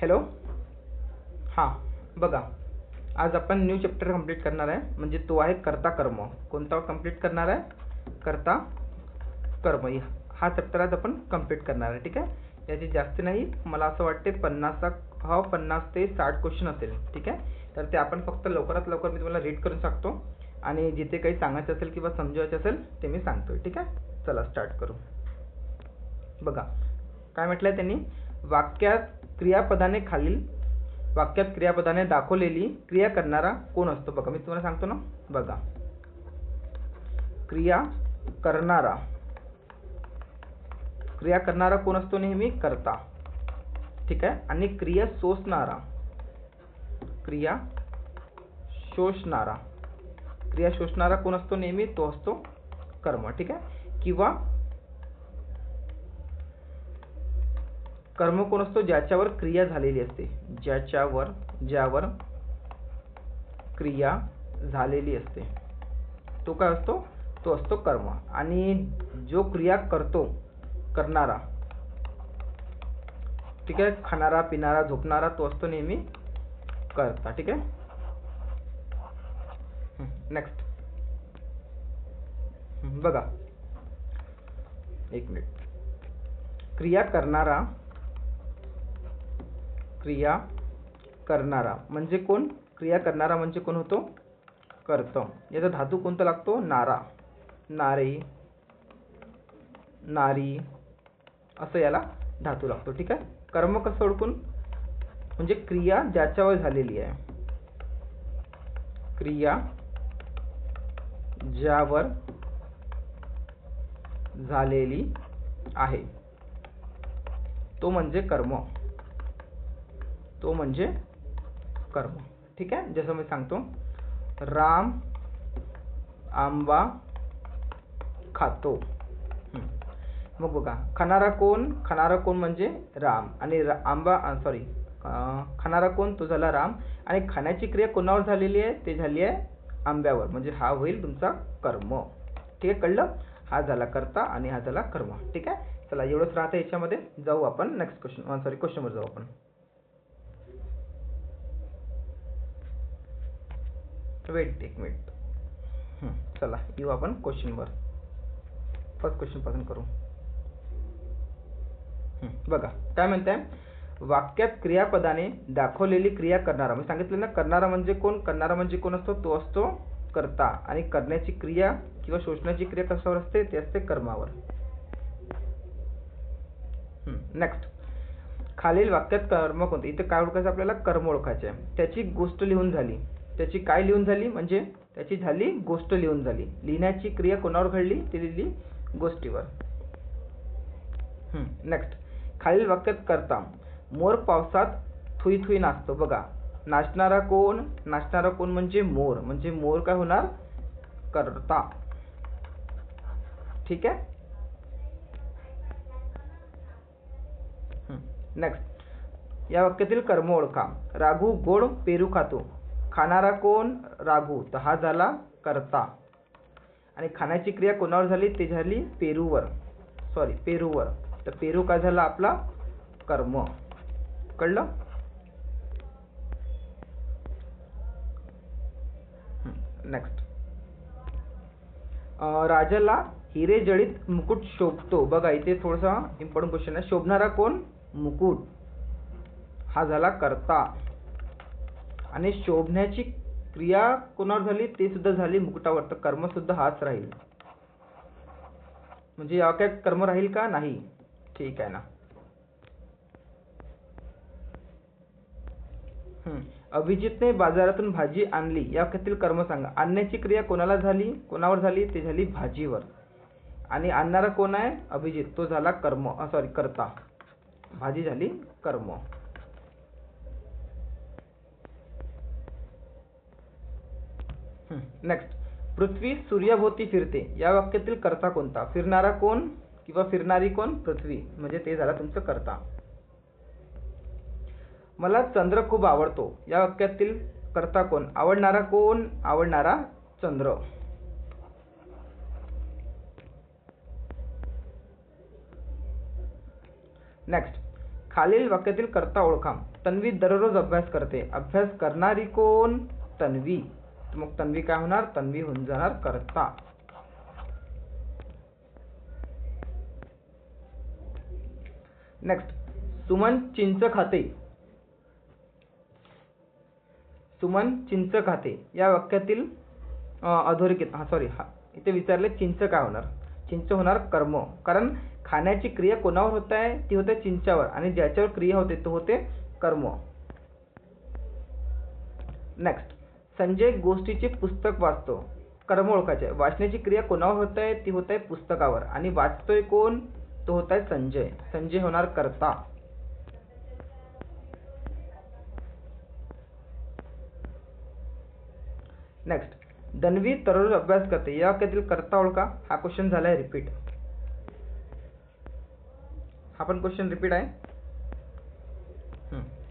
Hello? हां बघा. आज आपण न्यू चॅप्टर कंप्लीट करणार आहे. म्हणजे तो आहे कर्ता कर्म. कोणता कंप्लीट करणार आहे? कर्ता कर्म. हा चॅप्टर आज आपण कंप्लीट करणार आहे ठीक आहे? याची जास्त नाही. मला असं वाटते पन्नासा हा पन्नास ते साठ क्वेश्चन असेल ठीक आहे? तर ते आपण फक्त लवकरात लवकर मी तुम्हाला रीड करून सांगतो. आणि जिथे काही सांगायचं असेल किंवा समजवायचं असेल ते मी सांगतो ठीक आहे? चला स्टार्ट करू. बघा. काय म्हटलंय त्यांनी? वाक्यात क्रियापदाने खालील वाक्यात क्रियापदाने दाखवलेली क्रिया करणारा कोण असतो? बघा मी तुम्हाला सांगतो ना. बघा. क्रिया करणारा. क्रिया करणारा कोण असतो नेहमी? करता. ठीक आहे? आणि क्रिया सोसणारा. क्रिया शोषणारा. क्रिया शोषणारा कोण असतो नेहमी? तो असतो कर्म. ठीक आहे? किंवा कर्म कोण असतो ज्याच्यावर क्रिया झालेली असते. ज्याच्यावर ज्यावर क्रिया झालेली असते. तो काय असतो? तो असतो कर्म. आणि जो क्रिया करतो करणारा ठीक आहे? खाणारा पिणारा झोपणारा तो असतो नेहमी करता. ठीक आहे? नेक्स्ट बघा. एक मिनिट क्रिया करणारा क्रिया करणारा. म्हणजे कोण? क्रिया करणारा म्हणजे कोण होतो? कर्त. याचा धातू कोणता लागतो? नारा. नारे. नारी. असं याला धातू लागतो. ठीक आहे? कर्म कसं ओळखून? म्हणजे क्रिया ज्याच्यावर झालेली आहे. क्रिया ज्यावर झालेली आहे. तो म्हणजे कर्म. तो म्हणजे कर्म. ठीक आहे? जसं मी सांगतो राम आंबा खातो. मग बघा खाणारा कोण? खाणारा कोण म्हणजे राम. आणि रा आंबा सॉरी खाणारा कोण? तो झाला राम. आणि खाण्याची क्रिया कोणावर झालेली आहे? ते झाली आहे आंब्यावर. म्हणजे हा होईल तुमचा कर्म. ठीक आहे? कळलं? हा झाला कर्ता आणि हा झाला कर्म. ठीक आहे? चला एवढंच राहतं याच्यामध्ये. जाऊ आपण नेक्स्ट क्वेश्चन सॉरी क्वेश्चनवर जाऊ आपण. वेट एक मिनिट hmm, चला येऊ आपण क्वेश्चनवर फर्स्ट क्वेश्चनपासून करू. Hmm, बघा काय म्हणताय? वाक्यात क्रियापदाने दाखवलेली क्रिया करणारा. म्हणजे सांगितलं ना करणारा म्हणजे कोण? करणारा म्हणजे कोण असतो? तो असतो करता. आणि करण्याची क्रिया किंवा शोषणाची क्रिया कशावर असते? ते असते कर्मावर. Hmm, नेक्स्ट खालील वाक्यात कर्म कोणते? इथे काय ओळखायचं आपल्याला? कर्म ओळखायचे आहे त्याची गोष्ट लिहून झाली. त्याची काय लिहून झाली? म्हणजे त्याची झाली गोष्ट लिहून झाली. लिहिण्याची क्रिया कोणावर घडली? ती लिहिली गोष्टीवर. नेक्स्ट खालील वाक्यात करता. मोर पावसात थुई थुई नाचतो. बघा नाचणारा कोण? नाचणारा कोण म्हणजे मोर. म्हणजे मोर काय होणार? करता. ठीक आहे? नेक्स्ट या वाक्यातील कर्म ओळखा. राघू गोड पेरू खातो. खाणारा कोण? राघू. तर हा झाला करता. आणि खाण्याची क्रिया कोणावर झाली? ते झाली पेरूवर. सॉरी पेरूवर. तर पेरू काय झाला आपला? कर्म. कळलं? नेक्स्ट राजाला हिरे जडित मुकुट शोभतो. बघा इथे थोडासा इम्पॉर्टंट क्वेश्चन आहे. शोभणारा कोण? मुकुट. हा झाला करता. आणि शोभण्याची क्रिया कोणावर झाली ते सुद्धा झाली मुकुटावर. तर कर्म सुद्धा हाच राहील. म्हणजे या काय कर्म राहील का? नाही. ठीक आहे ना. हम्म. अभिजितने बाजारातून भाजी आणली. या वाक्यातील कर्म सांगा. आणण्याची क्रिया कोणाला झाली? कोणावर झाली? ते झाली भाजीवर. आणि आणणारा कोण आहे? अभिजित. तो झाला कर्म. सॉरी करता. भाजी झाली कर्म. नेक्स्ट पृथ्वी सूर्याभोवती फिरते. या वाक्यातील कर्ता कोणता? फिरणारा कोण किंवा फिरणारी कोण? पृथ्वी. म्हणजे ते झाला तुमचं कर्ता. मला चंद्र खूप आवडतो. या वाक्यातील कर्ता कोण? आवडणारा कोण? आवडणारा चंद्र. नेक्स्ट खालील वाक्यातील कर्ता ओळखा. तन्वी दररोज अभ्यास करते. अभ्यास करणारी कोण? तन्वी. मग तन्वी काय होणार? तन्वी होऊन जाणार कर्ता. नेक्स्ट सुमन चिंच खाते सुमन चिंच खाते या वाक्यातील अधोरेखित हा सॉरी हा इथे विचारले चिंच काय होणार? चिंच होणार कर्म. कारण खाण्याची क्रिया कोणावर होत आहे? ती होते चिंचावर. आणि ज्याच्यावर क्रिया होते तो होते कर्म. नेक्स्ट संजय गोष्टीचे पुस्तक वाचतो. कर्मओळखाचे वाचण्याची क्रिया कोणावर होत आहे ती होत आहे पुस्तकावर. आणि वाचतोय कोण? तो होत आहे संजय. संजय होणार करता. नेक्स्ट दनवी दररोज अभ्यास करते. या वाक्यातील करता ओळखा. हा क्वेश्चन झालाय रिपीट हा पण क्वेश्चन रिपीट आहे.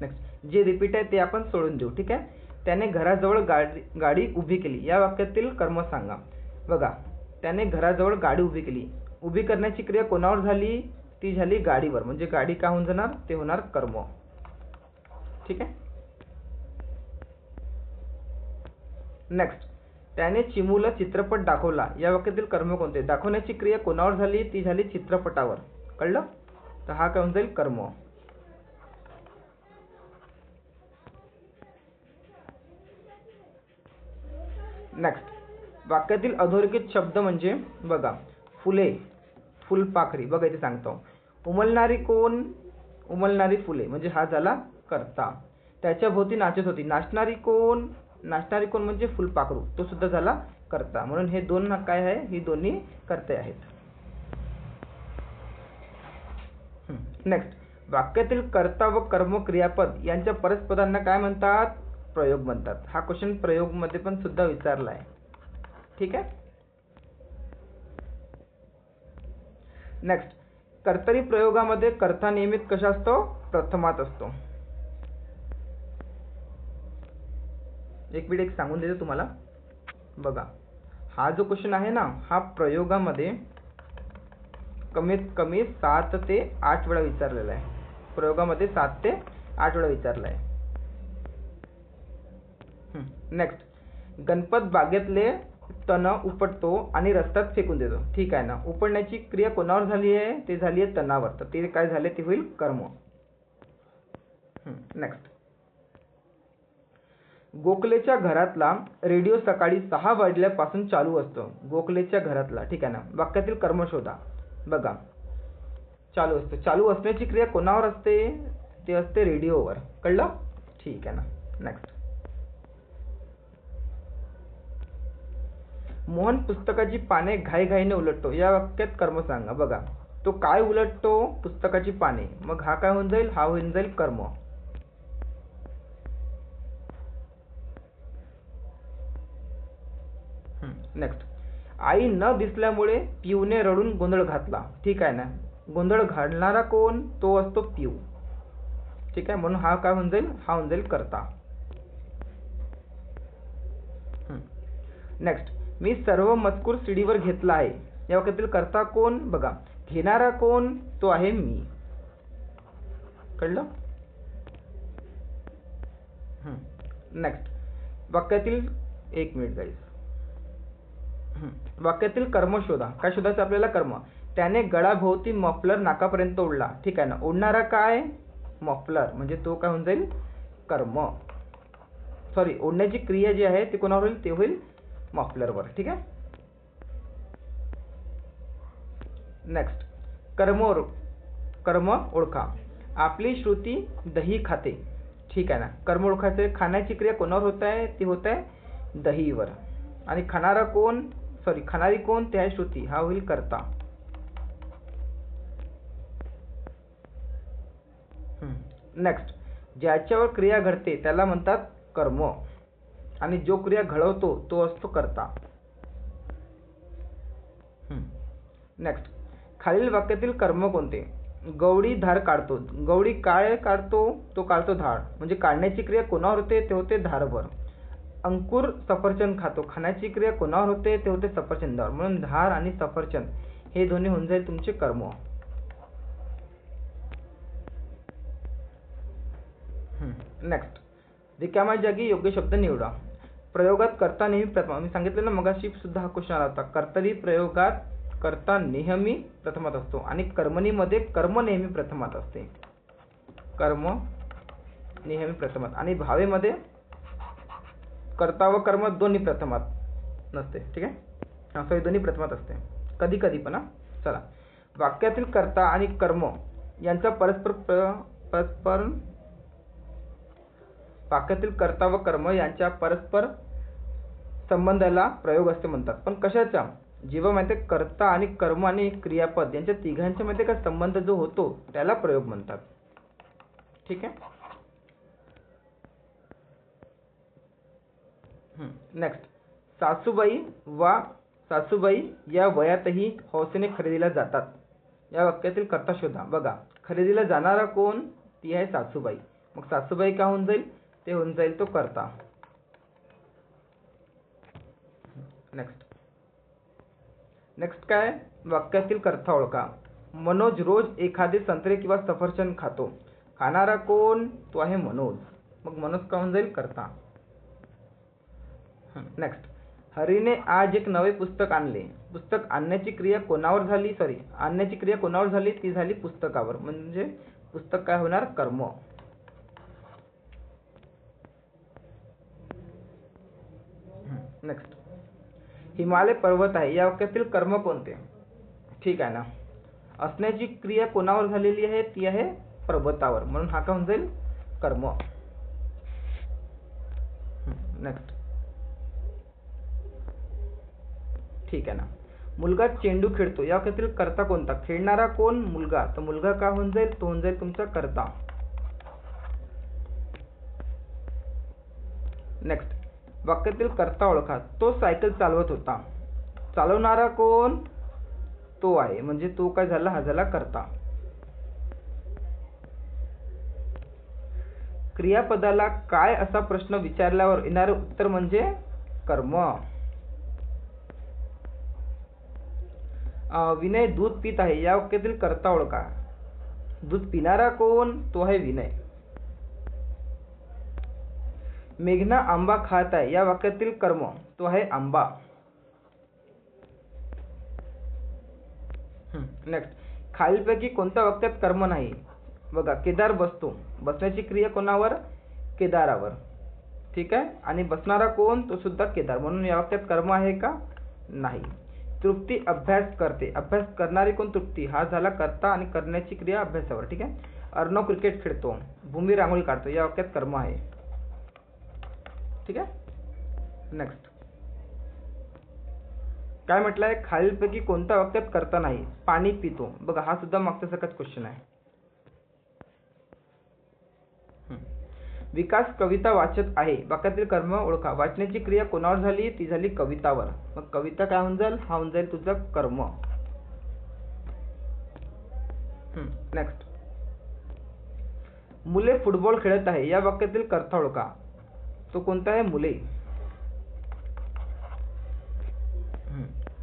नेक्स्ट जे रिपीट आहे ते आपण सोडून देऊ. ठीक आहे? त्याने घराजवळ गाडी गाडी उभी केली. या वाक्यातील कर्म सांगा. बघा त्याने घराजवळ गाडी उभी केली. उभी करण्याची क्रिया कोणावर झाली? ती झाली गाडीवर. म्हणजे गाडी का होऊन जाणार? ते होणार कर्म. ठीक आहे? नेक्स्ट त्याने चिमूला चित्रपट दाखवला. या वाक्यातील कर्म कोणते? दाखवण्याची क्रिया कोणावर झाली? ती झाली चित्रपटावर. कळलं? तर हा काय होऊन जाईल? कर्म. नेक्स्ट वाक्यातील अधोरेखित शब्द म्हणजे बघा फुले फुलपाखरी बघा इथे सांगतो. उमलणारी कोण? उमलणारी फुले म्हणजे हा झाला करता. त्याच्या भोवती नाचत होती. नाचणारी कोण? नाचणारी कोण म्हणजे फुलपाखरू. तो सुद्धा झाला कर्ता. म्हणून हे दोन काय आहे? ही दोन्ही कर्ते आहेत. नेक्स्ट वाक्यातील कर्ता व कर्म क्रियापद यांच्या परस्परांना काय म्हणतात? प्रयोग म्हणतात. हा क्वेश्चन प्रयोगमध्ये पण सुद्धा विचारला आहे ठीक आहे? नेक्स्ट कर्तरी प्रयोगामध्ये कर्ता नियमित कशा असतो? प्रथमात असतो. एक मिनिट एक सांगून देतो तुम्हाला. बघा. हा जो क्वेश्चन आहे ना हा प्रयोगामध्ये कमीत कमी सात ते आठ वेळा विचारलेला आहे. प्रयोगामध्ये सात ते आठ वेळा विचारला आहे नेक्स्ट गणपत बागेतले तण उपटतो आणि रस्त्यात फेकून देतो. ठीक आहे ना? उपडण्याची क्रिया कोणावर झाली आहे? ते झाली आहे तणावर. तर ते काय झाले? ते होईल कर्म. नेक्स्ट गोखलेच्या घरातला रेडिओ सकाळी सहा वाजल्यापासून चालू असतो. गोखलेच्या घरातला. ठीक आहे ना? वाक्यातील कर्म शोधा. बघा. चालू असतो. चालू असण्याची क्रिया कोणावर असते? ते असते रेडिओवर कळलं? ठीक आहे ना? नेक्स्ट मोहन पुस्तकाची पाने घाईघाईने उलटतो. या वाक्यात कर्म सांगा. बघा तो काय उलटतो? पुस्तकाची पाने. मग हा काय होऊन जाईल? हा होऊन जाईल कर्म. नेक्स्ट आई न दिसल्यामुळे पिऊने रडून गोंधळ घातला. ठीक आहे ना? गोंधळ घालणारा कोण? तो असतो पिऊ. ठीक आहे? म्हणून हा काय होऊन जाईल? हा होऊन जाईल करता. नेक्स्ट मी सर्व मजकूर सीडीवर घेतला आहे. या वाक्यातील करता कोण? बघा. घेणारा कोण? तो आहे मी. कळलं? नेक्स्ट वाक्यातील एक मिनिट गाईस वाक्यातील कर्म शोधा. काय शोधायचं आपल्याला कर्म? त्याने गळाभोवती मफलर नाकापर्यंत ओढला. ठीक आहे ना? ओढणारा काय? मफलर. म्हणजे तो काय होऊन जाईल? कर्म. सॉरी ओढण्याची क्रिया जी आहे ती कोणावर होईल? ते होईल मफलरवर ठीक आहे? नेक्स्ट कर्म कर्म ओळखा. आपली श्रुती दही खाते. ठीक आहे ना? कर्म ओळखायचं खाण्याची क्रिया कोणावर होत आहे? ती होत आहे दहीवर. आणि खाणारा कोण सॉरी खाणारी कोण ते आहे श्रुती. हा होईल करता. नेक्स्ट ज्याच्यावर क्रिया घडते त्याला म्हणतात कर्म. आणि जो क्रिया घडवतो तो असतो करता. नेक्स्ट खालील वाक्यातील कर्म कोणते? गवडी धार काढतो. गवडी काय काढतो तो काढतो धार. म्हणजे काढण्याची क्रिया कोणावर होते? ते होते धारवर. अंकुर सफरचंद खातो. खाण्याची क्रिया कोणावर होते? ते होते सफरचंदावर. म्हणून धार आणि सफरचंद हे दोन्ही होऊन जाईल तुमचे कर्म. नेक्स्ट रिकामा जागी योग्य शब्द निवडा. प्रयोगात करता नेहमी प्रथम. मी सांगितलं ना मगाशी सुद्धा हा क्वेश्चन आला होता. कर्तरी प्रयोगात करता नेहमी प्रथमात असतो आणि कर्मणीमध्ये कर्म नेहमी प्रथमात असते. कर्म नेहमी प्रथमात. आणि भावेमध्ये कर्ता व कर्म दोन्ही प्रथमात नसते. ठीक आहे? सॉरी दोन्ही प्रथमात असते. कधी कधी पण चला. वाक्यातील कर्ता आणि कर्म यांचा परस्पर प्र- परस्पर वाक्यातील कर्ता व कर्म यांच्या परस्पर संबंधाला प्रयोग असे म्हणतात. पण कशाचा? जेव्हा माहिती कर्ता आणि कर्म आणि क्रियापद यांच्या तिघांच्या मध्ये का संबंध जो होतो त्याला प्रयोग म्हणतात. ठीक आहे? नेक्स्ट सासूबाई वा सासूबाई या वयातही हौसेने खरेदीला जातात. या वाक्यातील कर्ता शोधा. बघा खरेदीला जाणारा कोण? ती आहे सासूबाई. मग सासूबाई का होऊन जाईल? ते होऊन जाईल तो कर्ता. नेक्स्ट नेक्स्ट काय? वाक्यातील कर्ता ओळखा. मनोज रोज एखादे संत्रे किंवा सफरचंद खातो. खाणारा कोण? तो आहे मनोज. मग मनोज का होऊन जाईल? कर्ता. नेक्स्ट हरीने आज एक नवे पुस्तक आणले. पुस्तक आणण्याची क्रिया कोणावर झाली? सॉरी आणण्याची क्रिया कोणावर झाली? ती झाली पुस्तकावर. म्हणजे पुस्तक काय होणार? कर्म. नेक्स्ट हिमालय पर्वत आहे. या वाक्यातील कर्म कोणते? ठीक आहे ना. असण्याची क्रिया कोणावर झालेली आहे? ती आहे पर्वतावर. म्हणून हा का होऊन जाईल? कर्म. नेक्स्ट ठीक आहे ना. मुलगा चेंडू खेळतो. या वाक्यातील कर्ता कोणता? खेळणारा कोण? मुलगा. तर मुलगा का होऊन जाईल? तो होऊन जाईल तुमचा कर्ता. नेक्स्ट वाक्यातील कर्ता ओळखा. तो सायकल चालवत होता. चालवणारा कोण? तो आहे. म्हणजे तो काय झाला? हा झाला कर्ता. क्रियापदाला काय असा प्रश्न विचारल्यावर येणारे उत्तर म्हणजे कर्म. विनय दूध पित आहे. या वाक्यातील कर्ता ओळखा. दूध पिणारा कोण? तो आहे विनय. मेघना आंबा खात आहे. या वाक्यातील कर्म तो आहे आंबा. नेक्स्ट खालीलपैकी कोणत्या वाक्यात कर्म नाही? बघा केदार बसतो. बसण्याची क्रिया कोणावर? केदारावर. ठीक आहे? आणि बसणारा कोण? तो सुद्धा केदार. म्हणून या वाक्यात कर्म आहे का? नाही. तृप्ती अभ्यास करते. अभ्यास करणारी कोण तृप्ती? हा झाला करता आणि करण्याची क्रिया अभ्यासावर. ठीक आहे? अर्णव क्रिकेट खेळतो. भूमी रांगोळी काढतो. या वाक्यात कर्म आहे. ठीक आहे? नेक्स्ट काय म्हटलंय? खालीलपैकी कोणत्या वाक्यात करता नाही? पाणी पितो. बघा हा सुद्धा मागच्या सारखाच क्वेश्चन आहे. विकास कविता वाचत आहे. वाक्यातील कर्म ओळखा. वाचण्याची क्रिया कोणावर झाली? ती झाली कवितावर. मग कविता काय होऊन जाईल हा होऊन जाईल तुझा कर्म. नेक्स्ट मुले फुटबॉल खेळत आहे. या वाक्यातील कर्ता ओळखा. तो कोणता आहे? मुले.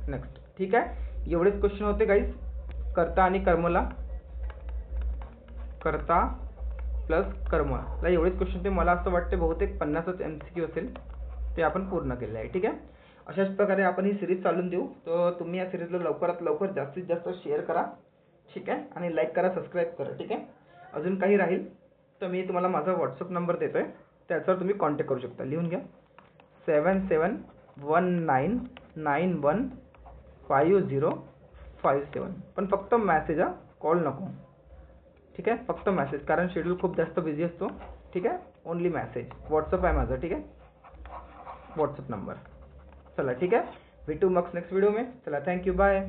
नेक्स्ट ठीक आहे? एवढेच क्वेश्चन होते गाईज कर्ता आणि कर्मला. कर्ता प्लस कर्मला. एवढेच क्वेश्चन ते मला असं वाटते बहुतेक पन्नासच एम सी क्यू असेल. ते आपण पूर्ण केले आहे. ठीक आहे? अशाच प्रकारे आपण ही सिरीज चालून देऊ. तर तुम्ही या सिरीजला लवकरात लवकर जास्तीत जास्त शेअर करा. ठीक आहे? आणि लाईक करा सबस्क्राईब करा. ठीक आहे? अजून काही राहील तर मी तुम्हाला माझा व्हॉट्सअप नंबर देतो आहे त्याच्यावर तुम्ही कॉन्टॅक्ट करू शकता. लिहून घ्या. Seven seven one nine nine one five zero five seven पण फक्त मॅसेज हा. कॉल नको. ठीक आहे? फक्त मॅसेज कारण शेड्यूल खूप जास्त बिझी असतो. ठीक आहे? ओनली मॅसेज व्हॉट्सअप आहे माझं. ठीक आहे? व्हॉट्सअप नंबर चला, ठीक आहे? भेटू मग नेक्स्ट व्हिडिओ में. चला थँक्यू बाय